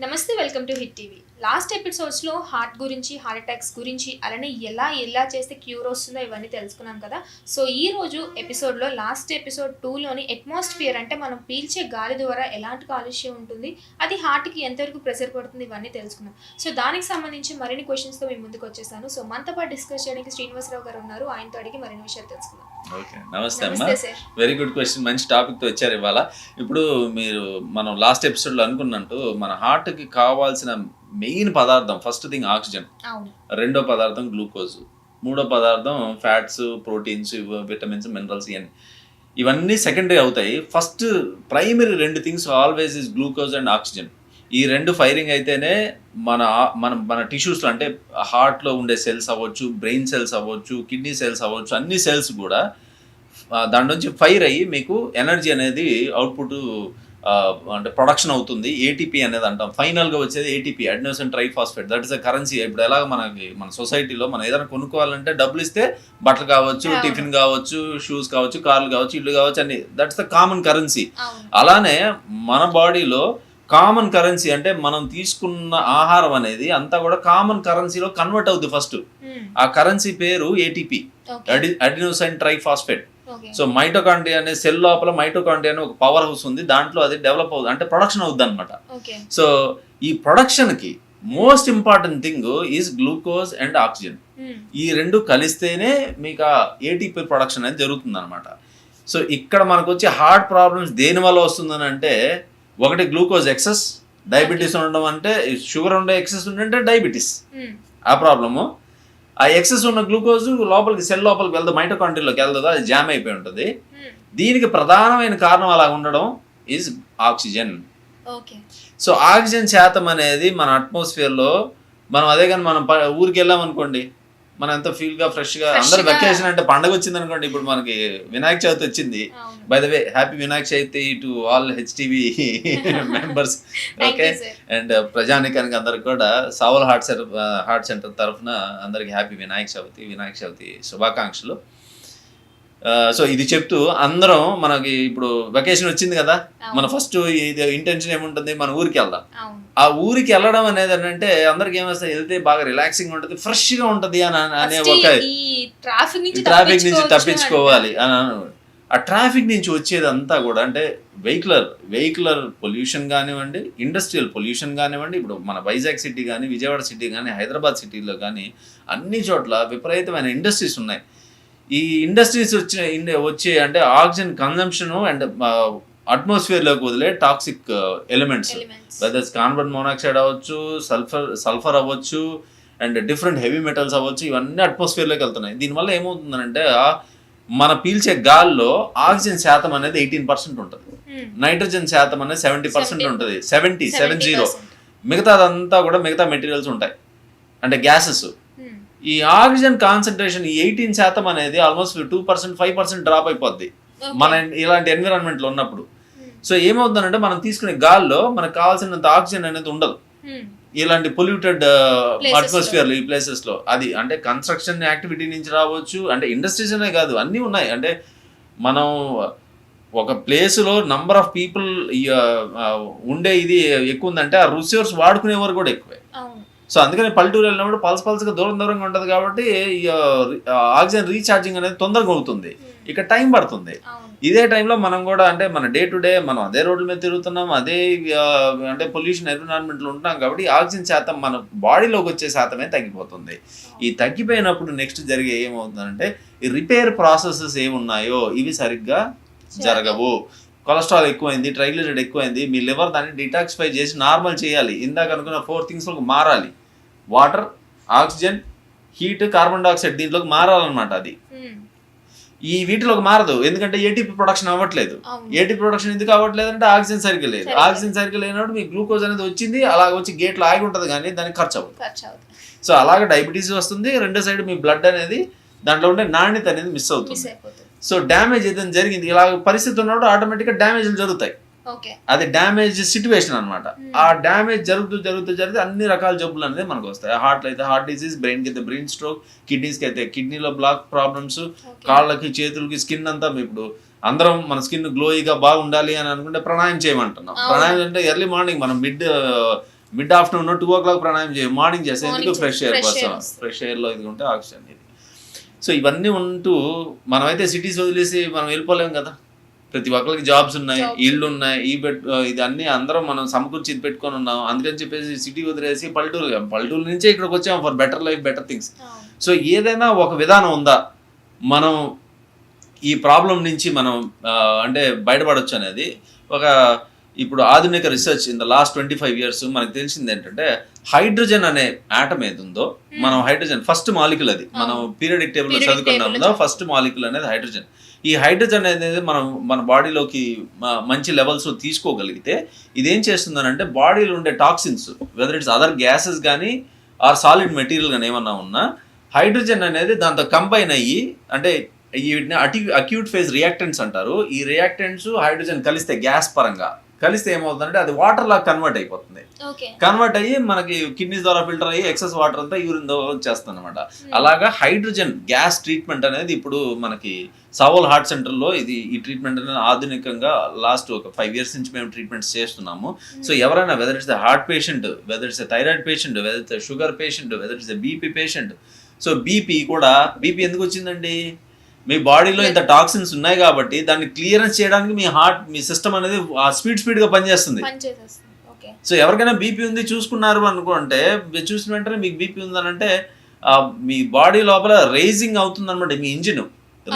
నమస్తే welcome to Hit TV. Last ఎపిసోడ్స్లో heart గురించి హార్ట్ అటాక్స్ గురించి అలానే ఎలా ఎలా చేస్తే క్యూర్ వస్తుందో ఇవన్నీ తెలుసుకున్నాం కదా. సో ఈ రోజు ఎపిసోడ్లో లాస్ట్ ఎపిసోడ్ టూలోని అట్మాస్ఫియర్ అంటే మనం పీల్చే గాలి ద్వారా ఎలాంటి కాలుష్యం ఉంటుంది అది హార్ట్కి ఎంతవరకు ప్రెషర్ పడుతుంది ఇవన్నీ తెలుసుకున్నాం. సో దానికి సంబంధించి మరిన్ని క్వశ్చన్స్తో మేము ముందుకు వచ్చేసాను. సో మనతో పాటు డిస్కస్ చేయడానికి శ్రీనివాసరావు గారు ఉన్నారు. ఆయనతో అడిగి మరిన్ని విషయాలు తెలుసుకుందాం. ఓకే నమస్తే అమ్మా. వెరీ గుడ్ క్వశ్చన్ మంచి టాపిక్తో వచ్చారు ఇవాళ. ఇప్పుడు మీరు మనం లాస్ట్ ఎపిసోడ్లో అనుకున్నట్టు మన హార్ట్కి కావాల్సిన మెయిన్ పదార్థం ఫస్ట్ థింగ్ ఆక్సిజన్ రెండో పదార్థం గ్లూకోజ్ మూడో పదార్థం ఫ్యాట్స్ ప్రోటీన్స్ విటమిన్స్ మినరల్స్ ఇవన్నీ. ఇవన్నీ సెకండరీ అవుతాయి. ఫస్ట్ ప్రైమరీ రెండు things always is glucose and oxygen ఈ రెండు ఫైరింగ్ అయితేనే మన మన మన టిష్యూస్లో అంటే హార్ట్లో ఉండే సెల్స్ అవ్వచ్చు బ్రెయిన్ సెల్స్ అవ్వచ్చు కిడ్నీ సెల్స్ అవ్వచ్చు అన్ని సెల్స్ కూడా దాని నుంచి ఫైర్ అయ్యి మీకు ఎనర్జీ అనేది అవుట్పుట్ అంటే ప్రొడక్షన్ అవుతుంది. ఏటీపీ అనేది అంటాం. ఫైనల్గా వచ్చేది ATP adenosine triphosphate that is a currency ఇప్పుడు ఎలాగ మనకి మన సొసైటీలో మనం ఏదైనా కొనుక్కోవాలంటే డబ్బులు ఇస్తే బట్టలు కావచ్చు. టిఫిన్ కావచ్చు షూస్ కావచ్చు కార్లు కావచ్చు ఇల్లు కావచ్చు అన్ని. దట్స్ ద కామన్ కరెన్సీ అలానే మన బాడీలో కామన్ కరెన్సీ అంటే మనం తీసుకున్న ఆహారం అనేది అంతా కూడా కామన్ కరెన్సీలో కన్వర్ట్ అవుతుంది ఫస్ట్. మ్మ్. ఆ కరెన్సీ పేరు ATP adenosine triphosphate. So mitochondria అనే సెల్ లోపల మైటోకాండ్రియా అనే ఒక పవర్ హౌస్ ఉంది. దాంట్లో అది డెవలప్ అవుతుంది అంటే ప్రొడక్షన్ అవుద్ది అనమాట సో ఈ ప్రొడక్షన్కి most important thing is glucose and oxygen. ఈ రెండు కలిస్తేనే మీకు ఆ ఏటీపీ ప్రొడక్షన్ అనేది జరుగుతుంది అనమాట సో ఇక్కడ మనకు వచ్చే హార్ట్ ప్రాబ్లమ్స్ దేని వల్ల వస్తుందని అంటే ఒకటి గ్లూకోజ్ ఎక్సెస్ డయాబెటీస్ ఉండడం అంటే షుగర్ ఉండే ఎక్సెస్ ఉంటే డయాబెటీస్. మ్మ్. ఆ ప్రాబ్లము. ఆ ఎక్సెస్ ఉన్న గ్లూకోజ్ లోపలికి సెల్ లోపలికి వెళ్తే మైటోకాండ్రియాలోకి వెళ్తుందో? అది జామ్ అయిపోయి ఉంటుంది. మ్మ్. దీనికి ప్రధానమైన కారణం అలా ఉండడం is oxygen okay so oxygen శాతం అనేది మన అట్మాస్ఫియర్లో మనం అదే కానీ మనం ఊరికి వెళ్ళాం అనుకోండి మనం ఎంత ఫీల్గా ఫ్రెష్గా అందరు వెకేషన్ అంటే పండగ వచ్చింది అనుకోండి ఇప్పుడు మనకి వినాయక చవితి వచ్చింది. By the way happy Vinayaka Chavithi to all HTV members okay and ప్రజానికానికి అందరికి కూడా Saval heart centre heart centre తరఫున అందరికి హ్యాపీ వినాయక చవితి వినాయక చవితి శుభాకాంక్షలు. సో ఇది చెప్తూ అందరం మనకి ఇప్పుడు వెకేషన్ వచ్చింది కదా మన. ఫస్ట్ ఇది ఇంటెన్షన్ ఏముంటుంది? మన ఊరికి వెళ్దాం. ఆ ఊరికి వెళ్ళడం అనేది అంటే అందరికి ఏమొస్తుంది వెళ్తే బాగా రిలాక్సింగ్ ఉంటుంది ఫ్రెష్గా ఉంటది అని అనే ఒక ట్రాఫిక్ నుంచి తప్పించుకోవాలి అని ఆ ట్రాఫిక్ నుంచి వచ్చేది అంతా కూడా అంటే వెహికులర్ వెహికులర్ పొల్యూషన్ కానివ్వండి ఇండస్ట్రియల్ పొల్యూషన్ కానివ్వండి ఇప్పుడు మన వైజాగ్ సిటీ కానీ విజయవాడ సిటీ కానీ హైదరాబాద్ సిటీలో కానీ అన్ని చోట్ల విపరీతమైన ఇండస్ట్రీస్ ఉన్నాయి. ఈ ఇండస్ట్రీస్ వచ్చిన వచ్చే అంటే ఆక్సిజన్ కన్జంప్షన్ అండ్ అట్మాస్ఫియర్లోకి వదిలే toxic elements whether it's carbon monoxide అవ్వచ్చు సల్ఫర్ సల్ఫర్ అవ్వచ్చు అండ్ డిఫరెంట్ హెవీ మెటల్స్ అవ్వచ్చు ఇవన్నీ అట్మాస్ఫియర్లోకి వెళ్తున్నాయి. దీనివల్ల ఏమవుతుందంటే మన పీల్చే గాల్లో ఆక్సిజన్ శాతం అనేది ఎయిటీన్ పర్సెంట్ ఉంటుంది. నైట్రోజన్ శాతం అనేది సెవెంటీ పర్సెంట్ 70. ఉంటుంది. Seventy seven zero. మిగతాదంతా కూడా మిగతా మెటీరియల్స్ ఉంటాయి. అంటే గ్యాసెస్ ఈ ఆక్సిజన్ కాన్సన్ట్రేషన్ ఈ ఎయిటీన్ శాతం అనేది almost two percent five percent drop అయిపోద్ది. మన ఇలాంటి ఎన్విరాన్మెంట్లో ఉన్నప్పుడు సో ఏమవుతుందంటే మనం తీసుకునే గాల్లో మనకు కావాల్సినంత ఆక్సిజన్ అనేది ఉండదు. ఇలాంటి పొల్యూటెడ్ Places అట్మాస్ఫియర్ ఈ ప్లేసెస్లో. అది అంటే కన్స్ట్రక్షన్ యాక్టివిటీ నుంచి రావచ్చు అంటే ఇండస్ట్రీస్ అనే కాదు అన్నీ ఉన్నాయి. అంటే మనం ఒక ప్లేస్లో నంబర్ ఆఫ్ పీపుల్ ఉండే ఇది ఎక్కువ ఉందంటే ఆ రిసోర్స్ వాడుకునేవారు కూడా ఎక్కువే. సో అందుకని పల్లెటూరు వెళ్ళినప్పుడు పల్స్ పల్స్గా దూరం దూరంగా ఉంటుంది కాబట్టి ఆక్సిజన్ రీఛార్జింగ్ అనేది తొందరగా అవుతుంది. ఇక్కడ టైం పడుతుంది. ఇదే టైంలో మనం కూడా అంటే మన డే టు డే మనం అదే రోడ్ల మీద తిరుగుతున్నాం అదే అంటే పొల్యూషన్ ఎన్విరాన్మెంట్లో ఉంటున్నాం కాబట్టి ఆక్సిజన్ శాతం మన బాడీలోకి వచ్చే శాతమే తగ్గిపోతుంది. ఈ తగ్గిపోయినప్పుడు నెక్స్ట్ జరిగే ఏమవుతుందంటే ఈ రిపేర్ ప్రాసెసెస్ ఏమున్నాయో ఇవి సరిగ్గా జరగవు. కొలెస్ట్రాల్ ఎక్కువైంది ట్రైగ్లిజరైడ్ ఎక్కువైంది మీ లివర్ దాన్ని డిటాక్సిఫై చేసి నార్మల్ చేయాలి. ఇందాక అనుకున్న ఫోర్ థింగ్స్లోకి మారాలి. Water oxygen heat carbon dioxide దీంట్లోకి మారాలన్నమాట అది. మ్మ్. ఈ వీటిలోకి మారదు. ఎందుకంటే ఏటీపీ ప్రొడక్షన్ అవ్వట్లేదు. ఏటీపీ ప్రొడక్షన్ ఎందుకు అవ్వట్లేదు అంటే ఆక్సిజన్ సరిగ్గా లేదు. ఆక్సిజన్ సరిగ్గా లేనప్పుడు మీ గ్లూకోజ్ అనేది వచ్చింది అలా వచ్చి గేట్లో ఆగి ఉంటుంది కానీ దానికి ఖర్చు అవ్వదు సో అలాగే డయాబెటీస్ వస్తుంది. రెండో సైడ్ మీ బ్లడ్ అనేది దాంట్లో ఉండే నాణ్యత అనేది మిస్ అవుతుంది. సో డ్యామేజ్ ఏదైనా జరిగింది ఇలా పరిస్థితి ఉన్నప్పుడు ఆటోమేటిక్గా డ్యామేజ్లు జరుగుతాయి. అది డ్యామేజ్ సిచ్యువేషన్ అన్నమాట. Hmm. ఆ డ్యామేజ్ జరుగుతూ జరుగుతూ జరిగితే అన్ని రకాల జబ్బులు అనేది మనకు వస్తాయి. హార్ట్ అయితే హార్ట్ డిసీజ్ బ్రెయిన్కి అయితే బ్రెయిన్ స్ట్రోక్ కిడ్నీస్కి అయితే కిడ్నీలో బ్లాక్ ప్రాబ్లమ్స్ కాళ్ళకి చేతులకి స్కిన్ అంతా ఇప్పుడు అందరం మన స్కిన్ గ్లోయిగా బాగుండాలి అని అనుకుంటే ప్రాణాయం చేయమంటున్నాం. ప్రాణాయం అంటే ఎర్లీ మార్నింగ్ మనం mid mid afternoon two o'clock pranayama చేయి. మార్నింగ్ చేస్తే ఎందుకు ఫ్రెష్ ఎయిర్ కోసం. ఫ్రెష్ ఎయిర్లో ఇది ఉంటే ఆక్సిజన్ ఇది. సో ఇవన్నీ ఉంటూ మనమైతే సిటీస్ వదిలేసి మనం వెళ్ళిపోలేం కదా. ప్రతి ఒక్కరికి జాబ్స్ ఉన్నాయి. ఇళ్ళు ఉన్నాయి. ఈ బెట్ ఇది అన్ని అందరం మనం సమకూర్చి ఇది పెట్టుకొని ఉన్నాం. అందుకని చెప్పేసి సిటీ వదిలేసి పల్లెటూరు పల్లెటూరు నుంచే ఇక్కడికి వచ్చాం for better life better things. So ఏదైనా ఒక విధానం ఉందా? మనం ఈ ప్రాబ్లం నుంచి మనం అంటే బయటపడొచ్చు అనేది. ఒక ఇప్పుడు ఆధునిక research in the last twenty five years మనకు తెలిసింది ఏంటంటే హైడ్రోజన్ అనే ఆటం ఏది ఉందో మనం హైడ్రోజన్ ఫస్ట్ మాలిక్యుల్ అది. మనం పీరియడిక్ టేబుల్ Periodic చదువుకున్నాం table కదా ఫస్ట్ మాలిక్యుల్ అనేది హైడ్రోజన్ ఈ హైడ్రోజన్ అనేది మనం మన బాడీలోకి మంచి లెవెల్స్ తీసుకోగలిగితే ఇదేం చేస్తుందనంటే బాడీలో ఉండే toxins whether it's other gases కానీ ఆర్ సాలిడ్ మెటీరియల్ కానీ ఏమన్నా ఉన్నా హైడ్రోజన్ అనేది దాంతో కంబైన్ అయ్యి అంటే ఈ వీటిని అటి అక్యూట్ ఫేజ్ రియాక్టెంట్స్ అంటారు. ఈ రియాక్టెంట్స్ హైడ్రోజన్ కలిస్తే గ్యాస్ పరంగా. కలిస్తే ఏమవుతుందంటే అది వాటర్ లాగా కన్వర్ట్ అయిపోతుంది. కన్వర్ట్ అయ్యి మనకి కిడ్నీస్ ద్వారా ఫిల్టర్ అయ్యి ఎక్సెస్ వాటర్ అంతా యూరిన్ ద్వారా వచ్చేస్తుంది అనమాట అలాగా హైడ్రోజన్ గ్యాస్ ట్రీట్మెంట్ అనేది ఇప్పుడు మనకి సవోల్ హార్ట్ సెంటర్లో ఇది ఈ ట్రీట్మెంట్ అనేది ఆధునికంగా లాస్ట్ ఒక ఫైవ్ ఇయర్స్ నుంచి మేము ట్రీట్మెంట్స్ చేస్తున్నాము. సో ఎవరైనా whether it's the heart patient whether it's thyroid patient whether it's sugar patient whether it's BP patient so BP కూడా బీపీ ఎందుకు వచ్చిందండి? మీ బాడీలో ఇంత టాక్సిన్స్ ఉన్నాయి కాబట్టి దాన్ని క్లియరెన్స్ చేయడానికి మీ హార్ట్ మీ సిస్టమ్ అనేది స్పీడ్ స్పీడ్గా పనిచేస్తుంది. సో ఎవరికైనా బీపీ ఉంది చూసుకున్నారు అనుకుంటే మీరు చూసిన వెంటనే మీకు బీపీ ఉందనంటే మీ బాడీ లోపల రేజింగ్ అవుతుంది అనమాట మీ ఇంజిన్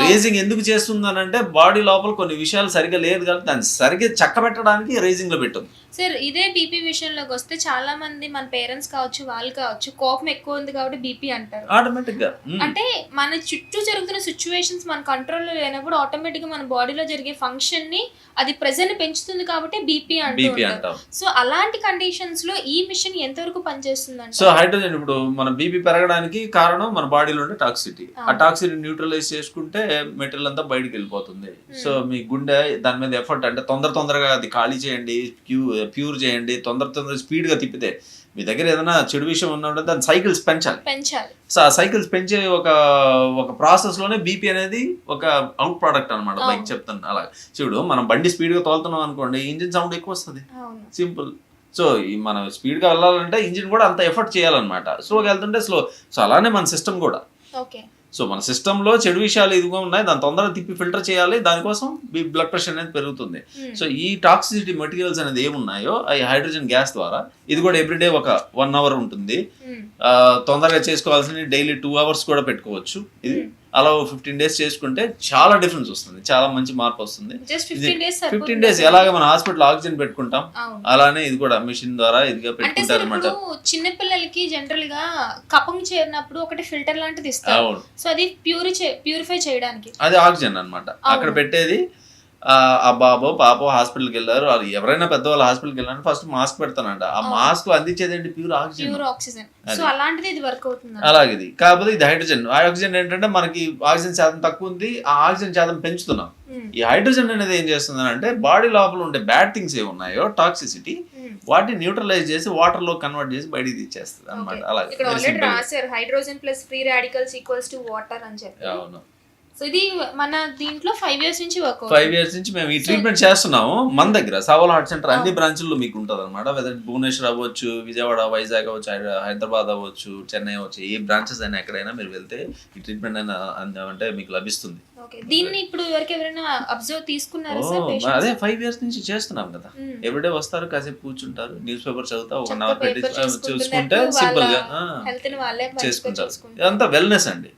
రేజింగ్ ఎందుకు చేస్తుందనంటే బాడీ లోపల కొన్ని విషయాలు సరిగా లేదు కాబట్టి దాన్ని సరిగ్గా చక్క పెట్టడానికి రేజింగ్లో పెట్టదు సార్ ఇదే బీపీ విషయంలోకి వస్తే చాలా మంది మన పేరెంట్స్ కావచ్చు వాళ్ళు కావచ్చు కోపం ఎక్కువ ఉంది కాబట్టి బీపీ అంటారు. ఆటోమేటిక్గా అంటే మన చుట్టూ జరుగుతున్న సిచ్యువేషన్స్ మన కంట్రోల్లో లేనప్పుడు ఆటోమేటిక్గా మన బాడీలో జరిగే ఫంక్షన్ని అది ప్రెజర్ పెంచుతుంది కాబట్టి బీపీ అంటూ బీపీ ఉంటారు. అంటాం. సో అలాంటి కండిషన్స్లో ఈ మిషన్ ఎంతవరకు పనిచేస్తుంది సో హైడ్రోజన్ ఇప్పుడు మన బీపీ పెరగడానికి కారణం మన బాడీలో ఉండే టాక్సిటీ ఆ. టాక్సిటీ న్యూట్రలైజ్ చేసుకుంటే మెటీరియల్ అంతా బయటకు వెళ్ళిపోతుంది. సో మీ గుండె దాని మీద ఎఫర్ట్ అంటే తొందర తొందరగా అది ఖాళీ చేయండి ప్యూ ప్యూర్ చేయండి తొందర తొందర స్పీడ్గా తిప్పితే మీ దగ్గర ఏదైనా చెడు విషయం ఉన్నప్పుడు దాని సైకిల్స్ పెంచాలి. పెంచాలి. సో ఆ సైకిల్స్ పెంచే ఒక ఒక ప్రాసెస్లోనే బీపీ అనేది ఒక అవుట్ ప్రోడక్ట్ అనమాట బైక్. చెప్తాను అలా చూడు మనం బండి స్పీడ్గా తోలుతున్నాం అనుకోండి ఇంజిన్ సౌండ్ ఎక్కువ వస్తుంది. సింపుల్. సో ఈ మనం స్పీడ్గా వెళ్ళాలంటే ఇంజిన్ కూడా అంత ఎఫర్ట్ చేయాలన్నమాట. స్లోగా వెళ్తుంటే స్లో. సో అలానే మన సిస్టమ్ కూడా. ఓకే. సో మన సిస్టంలో చెడు విషయాలు ఇదిగా ఉన్నాయి దాని తొందరగా తిప్పి ఫిల్టర్ చేయాలి దానికోసం మీ బ్లడ్ ప్రెషర్ అనేది పెరుగుతుంది Hmm. సో ఈ టాక్సిసిటీ మెటీరియల్స్ అనేది ఏమున్నాయో ఈ హైడ్రోజన్ గ్యాస్ ద్వారా ఇది కూడా ఎవ్రీడే ఒక వన్ అవర్ ఉంటుంది Hmm. ఆ, తొందరగా చేసుకోవాల్సిన డైలీ టూ అవర్స్ కూడా పెట్టుకోవచ్చు ఇది అలా ఫిఫ్టీన్ డేస్ చేసుకుంటే చాలా డిఫరెన్స్ వస్తుంది. చాలా మంచి మార్పు వస్తుంది. జస్ట్ ఫిఫ్టీన్ డేస్ ఎలాగ మన హాస్పిటల్ ఆక్సిజన్ పెట్టుకుంటాం అలానే ఇది కూడా మిషన్ ద్వారా ఇదిగా పెట్టుకుంటారు అనమాట ఇప్పుడు చిన్నపిల్లలకి జనరల్గా కపం చేరినప్పుడు ఒకటి ఫిల్టర్ లాంటిది ఇస్తారు. సో అది ప్యూరి ప్యూరిఫై చేయడానికి. అది ఆక్సిజన్ అన్నమాట. అక్కడ. పెట్టేది ఆ, బాబో పాపో హాస్పిటల్కి వెళ్ళారు. వాళ్ళు ఎవరైనా పెద్దవాళ్ళు హాస్పిటల్కి వెళ్ళారు ఫస్ట్ మాస్క్ పెడతానంట. ఆ. మాస్క్ అందించేది ఏంటి ప్యూర్ ఆక్సిజన్ ఆక్సిజన్ అది. సో అలాంటిది ఇది వర్క్ అవుతుంది అలాగే కాకపోతే ఇది హైడ్రోజన్ ఆక్సిజన్ ఏంటంటే మనకి ఆక్సిజన్ శాతం తక్కువ ఉంది. ఆ ఆక్సిజన్ శాతం పెంచుతున్నాం. ఈ హైడ్రోజన్ అనేది ఏం చేస్తుంది అంటే బాడీ లోపల ఉండే బ్యాడ్ థింగ్స్ ఏ ఉన్నాయో టాక్సిసిటీ. వాటిని న్యూట్రలైజ్ చేసి వాటర్లో కన్వర్ట్ చేసి బయటికి తీసేస్తుంది అనమాట. అలాగే. Hydrogen plus free radicals equals to water అని చెప్పి. అవును. సో ఇది మన దీంట్లో ఫైవ్ ఇయర్స్ నుంచి వర్క్ ఫైవ్ ఇయర్స్ నుంచి మేము ఈ ట్రీట్మెంట్ చేస్తున్నాము మన దగ్గర. సవాల్ హార్ట్ సెంటర్ అన్ని. బ్రాంచుల్లో మీకు ఉంటుంది అనమాట వెదర్ భువనేశ్వర్ అవ్వచ్చు విజయవాడ వైజాగ్ అవ్వచ్చు హైద- హైదరాబాద్ అవ్వచ్చు చెన్నై అవ్వచ్చు ఏ బ్రాంచెస్ అయినా ఎక్కడైనా మీరు వెళ్తే ఈ ట్రీట్మెంట్ అయినా అంటే మీకు లభిస్తుంది. దీన్ని ఇప్పుడు ఎవరికి ఎవరైనా అబ్జర్వ్ తీసుకున్నారా మరి అదే ఫైవ్ ఇయర్స్ నుంచి చేస్తున్నాం కదా. Hmm. ఎవ్రీడే వస్తారు కాసేపు కూర్చుంటారు న్యూస్ పేపర్ చదువుతా ఒక అవర్ పెట్టి చూసుకుంటే సింపుల్గా చేసుకుంటారు. ఇదంతా వెల్నెస్ అండి.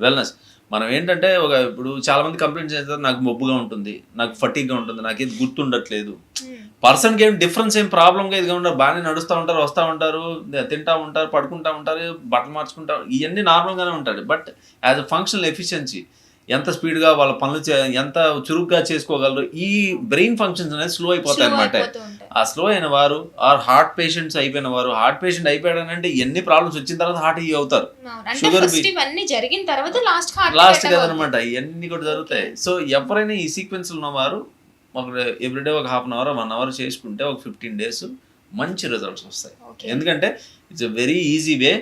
వెల్నెస్ మనం ఏంటంటే ఒక ఇప్పుడు చాలా మంది కంప్లైంట్ చేస్తారు నాకు మొబ్బుగా ఉంటుంది నాకు ఫటీగా ఉంటుంది నాకు ఇది గుర్తుండట్లేదు. Hmm. పర్సన్కి ఏం డిఫరెన్స్ ఏం ప్రాబ్లంగా ఇదిగా ఉండరు. బాగానే నడుస్తూ ఉంటారు వస్తూ ఉంటారు తింటా ఉంటారు పడుకుంటా ఉంటారు బట్టలు మార్చుకుంటారు ఇవన్నీ నార్మల్గానే ఉంటాడు. But as a functional efficiency ఎంత స్పీడ్గా వాళ్ళ పనులు ఎంత చురుగ్గా చేసుకోగలరు ఈ బ్రెయిన్ ఫంక్షన్స్ అనేది స్లో అయిపోతాయి అనమాట. ఆ స్లో అయిన వారు ఆర్ హార్ట్ పేషెంట్స్ అయిపోయిన వారు హార్ట్ పేషెంట్ అయిపోయాడనంటే ఎన్ని ప్రాబ్లమ్స్ వచ్చిన తర్వాత హార్ట్ ఇవి అవుతారు. ఇవన్నీ జరిగిన తర్వాత లాస్ట్ లాస్ట్ కదనమాట ఇవన్నీ కూడా జరుగుతాయి. సో ఎవరైనా ఈ సీక్వెన్స్ ఉన్నవారు ఒక ఎవ్రీడే ఒక half an hour one hour చేసుకుంటే ఒక ఫిఫ్టీన్ డేస్ మంచి రిజల్ట్స్ వస్తాయి. ఎందుకంటే it's very easy way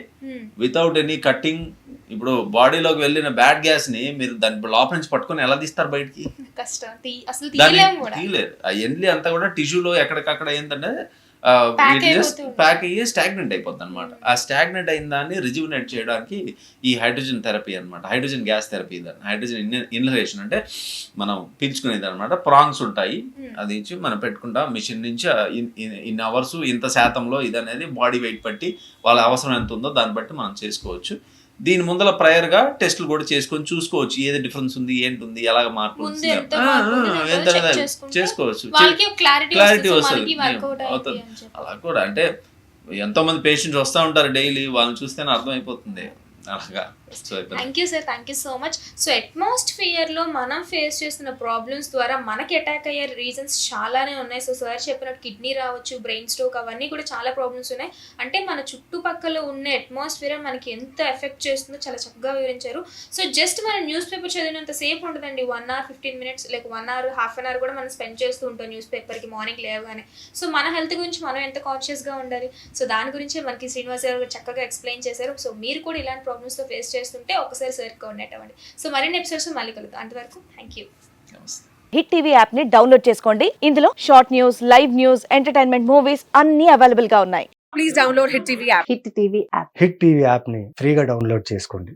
without any cutting ఇప్పుడు బాడీలోకి వెళ్ళిన బ్యాడ్ గ్యాస్ని మీరు దాని లోపల నుంచి పట్టుకొని ఎలా తీస్తారు బయటికి? తీయలేరు అంతా కూడా టిష్యూలో ఎక్కడికక్కడ ఏంటంటే. ప్యాక్ అయ్యి స్టాగ్నెంట్ అయిపోద్ది అనమాట ఆ స్టాగ్నెంట్ అయిన దాన్ని రిజ్యుమినేట్ చేయడానికి ఈ హైడ్రోజన్ థెరపీ అనమాట హైడ్రోజన్ గ్యాస్ థెరపీ దాన్ని. హైడ్రోజన్ ఇన్హలేషన్ అంటే మనం పీల్చుకునేది అనమాట ప్రాంగ్స్ ఉంటాయి. Hmm. అది ఇచ్చి మనం పెట్టుకుంటాం మిషన్ నుంచి ఇన్- ఇన్ని అవర్స్ ఇంత శాతంలో ఇది అనేది బాడీ వెయిట్ బట్టి వాళ్ళ అవసరం ఎంత ఉందో దాన్ని బట్టి మనం చేసుకోవచ్చు. దీని ముందర ప్రయర్గా టెస్టులు కూడా చేసుకొని చూసుకోవచ్చు. ఏది డిఫరెన్స్ ఉంది ఏంటి ఉంది ఎలాగ మార్పు చేసుకోవచ్చు. క్లారిటీ వస్తుంది. అవుతుంది. అలా కూడా అంటే ఎంతో మంది పేషెంట్స్ వస్తూ ఉంటారు డైలీ వాళ్ళని చూస్తేనే అర్థమైపోతుంది. అలాగా. Thank you sir thank you so much so అట్మాస్ఫియర్లో మనం ఫేస్ చేస్తున్న ప్రాబ్లమ్స్ ద్వారా మనకి అటాక్ అయ్యే రీజన్స్ చాలానే ఉన్నాయి. సో సార్ చెప్పినట్టు కిడ్నీ రావచ్చు బ్రెయిన్ స్ట్రోక్ అవన్నీ కూడా చాలా ప్రాబ్లమ్స్ ఉన్నాయి. అంటే మన చుట్టుపక్కల ఉన్న అట్మాస్ఫియర్ మనకి ఎంత ఎఫెక్ట్ చేస్తుందో చాలా చక్కగా వివరించారు. సో జస్ట్ మనం న్యూస్ పేపర్ చదివినంత సేపు ఉండదండి one hour fifteen minutes like one hour half an hour కూడా మనం స్పెండ్ చేస్తూ ఉంటాం న్యూస్ పేపర్కి మార్నింగ్ లేవగానే. సో మన హెల్త్ గురించి మనం ఎంత కాన్షియస్గా ఉండాలి? సో దాని గురించి మనకి శ్రీనివాస్ గారు చక్కగా ఎక్స్ప్లెయిన్ చేశారు. సో మీరు కూడా ఇలాంటి ప్రాబ్లమ్స్తో ఫేస్ చేస్తుంటే ఒకసారి సార్ కోఆర్డినేట్ అవ్వండి సో మరిన్ని ఎపిసోడ్స్ మళ్ళీ కలుగుతాం అంతవరకు థ్యాంక్ యూ నమస్తే. హిట్ టీవీ యాప్ని డౌన్లోడ్ చేసుకోండి. ఇందులో short news live news entertainment movies అన్ని అవైలబుల్గా ఉన్నాయి. Please download Hit TV app. Hit TV app Hit TV యాప్ని ఫ్రీగా డౌన్లోడ్ చేసుకోండి.